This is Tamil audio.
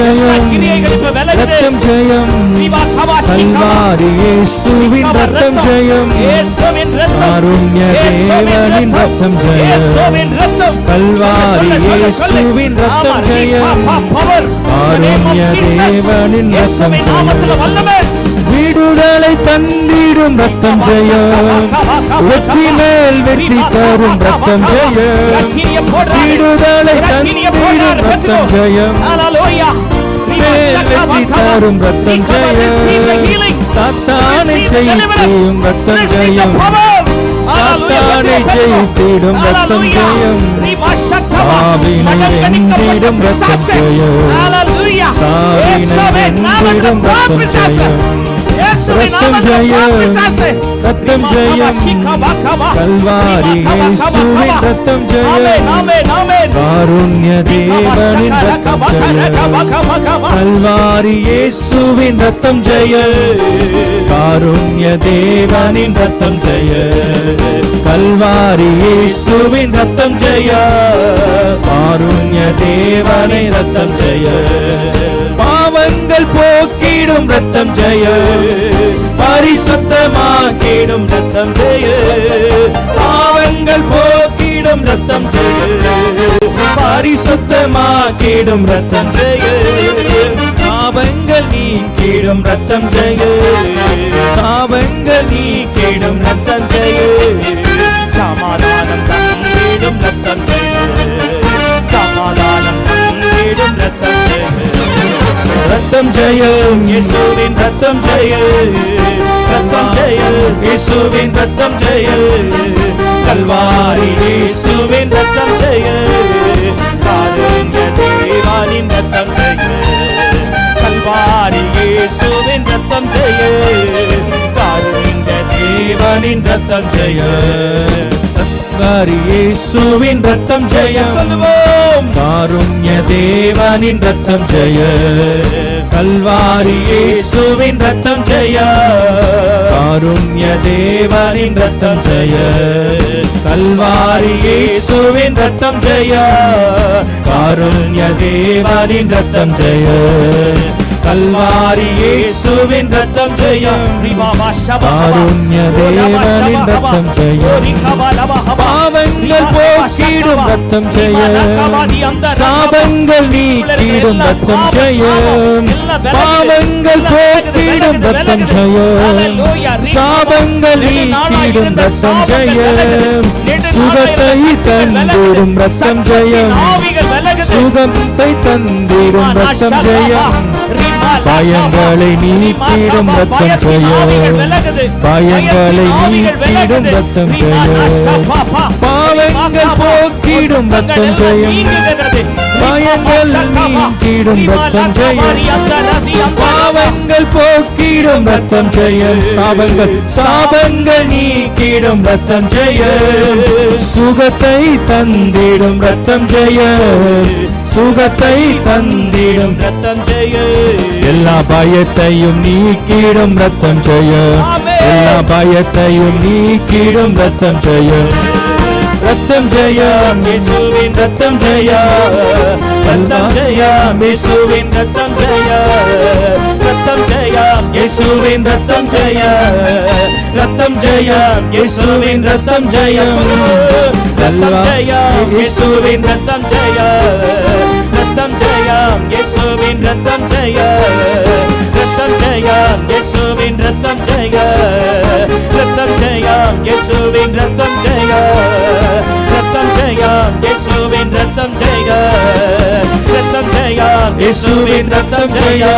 ஜெயம் ரத்தம் ஜெயம். கல்வாரியேசுவின் ரத்தம் ஜெயம். காருண்ய தேவனின் ரத்தம் ஜெயம். கல்வாரியேசுவின் ரத்தம் ஜெயம். காருண்ய தேவனின் ரத்தம் ஜெயம். விடுதலை தந்திடும் ரத்தம் ஜெயம். வெற்றி மேல் வெற்றி தரும் ரத்தம் ஜெயம். விடுதலை தந்திடும் ரத்தம் ஜெயம். வெற்றி தரும் ரத்தம் ஜெயம். சாத்தானை ஜெயித்திடும் ரத்தம் ஜெயம். சாத்தானை ஜெயித்திடும் ரத்தம் ஜெயம். சாவினை வென்றிடும் ரத்தம் ஜெயம். சாவினை வென்றிடும் ரத்தம் ஜெயம். ரத்தம் ஜெயம் ரத்தம் ஜெயம் கல்வாரி ரத்தம் ஜெயம் காருண்ய தேவனின் ரத்தம் ஜெயம் கல்வாரி இயேசுவின் ரத்தம் ஜெய காருண்ய தேவனின் ரத்தம் ஜெய கல்வாரி இயேசுவின் ரத்தம் ஜெய காருண்ய தேவனை ரத்தம் ஜெய பாவங்கள் போக்கிடும் ரத்தம் ஜெய. பரிசுத்தமாக்கிடும் ரத்தம் ஜெய. பாவங்கள் போக்கிடும் ரத்தம் ஜெய. பரிசுத்தமாக்கிடும் ரத்தம் ஜெய. சாபங்கள் நீக்கிடும் ரத்தம் ஜெய. சாபங்கள் நீக்கிடும் ரத்தம் ரத்தம் ஜெயம் இயேசுவின் ரத்தம் ஜெய ரத்தம் ஜெய இயேசுவின் ரத்தம் ஜெய கல்வாரி இயேசுவின் ரத்தம் ஜெய காருண்ய தேவானின் ரத்தம் ஜெய கல்வாரி இயேசுவின் ரத்தம் ஜெய காருண்ய தேவனின் ரத்தம் ஜெய கல்வாரி இயேசுவின் ரத்தம் ஜெய சொல்லுவோம். காருண்ய தேவனின் ரத்தம் ஜெய கல்வாரி இயேசுவின் ரத்தம் ஜெய. காருண்ய தேவனின் ரத்தம் ஜெய. கல்வாரி இயேசுவின் ரத்தம் ஜெய. காருண்ய தேவனின் ரத்தம் ஜெய. கல்வாரி இயேசுவின் ரத்தம் ஜெயம். காருண்ய தேவனின் ரத்தம் ஜெயம். பாவங்கள் போக்கிடும் ரத்தம் ஜெயம். சாபங்கள் நீக்கிடும் ரத்தம் ஜெயம். பாவங்கள் போக்கிடும் ரத்தம் ஜெயம். சாபங்கள் நீக்கிடும் ரத்தம் ஜெயம். சுகத்தை தந்திடும் ரத்தம் ஜெயம். சுகத்தை தந்திடும் ரத்தம் ஜெயம். பயங்களை நீக்கிடும் ரத்தம் ஜெயம் பயங்களை நீக்கிடும் ரத்தம் ஜெயம் பாவங்கள் போக்கிடும் ரத்தம் ஜெயம். பயங்கள் நீக்கிடும் ரத்தம் ஜெயம். பாவங்கள் போக்கிடும் ரத்தம் ஜெயம். சாபங்கள் சாபங்கள் நீக்கிடும் ரத்தம் ஜெயம். சுகத்தை தந்திடும் ரத்தம் ஜெயம். சுகத்தை தந்திடும் ரத்தம் ஜெயம். பயத்தையும் நீக்கிடும் ரத்தம் செய்ய எல்லா பயத்தையும் நீக்கிடும் ரத்தம் செய்ய ரத்தம் ஜெயா மிசுவின் ரத்தம் ஜெயா. ரத்தம் ஜெயா மிசுவின் ரத்தம் ஜெயா. ரத்தம் ஜெயா இயேசுவின் ரத்தம் ஜெயா. ரத்தம் ஜெயா இயேசுவின் ரத்தம் ஜெயா. ரத்தம் ஜெயா இயேசுவின் ரத்தம் ஜெயா. ரத்தம் ஜெயா இயேசுவின் ரத்தம் ஜெயா. ஜெயம். இயேசுவின் ரத்தம் ஜெய ரத்தம் ஜெயம். இயேசுவின் ரத்தம் ஜெய ரத்தம் ஜெயம். இயேசுவின் ரத்தம் ஜெய ரத்தம் ஜெயம். இயேசுவின் ரத்தம் ஜெயா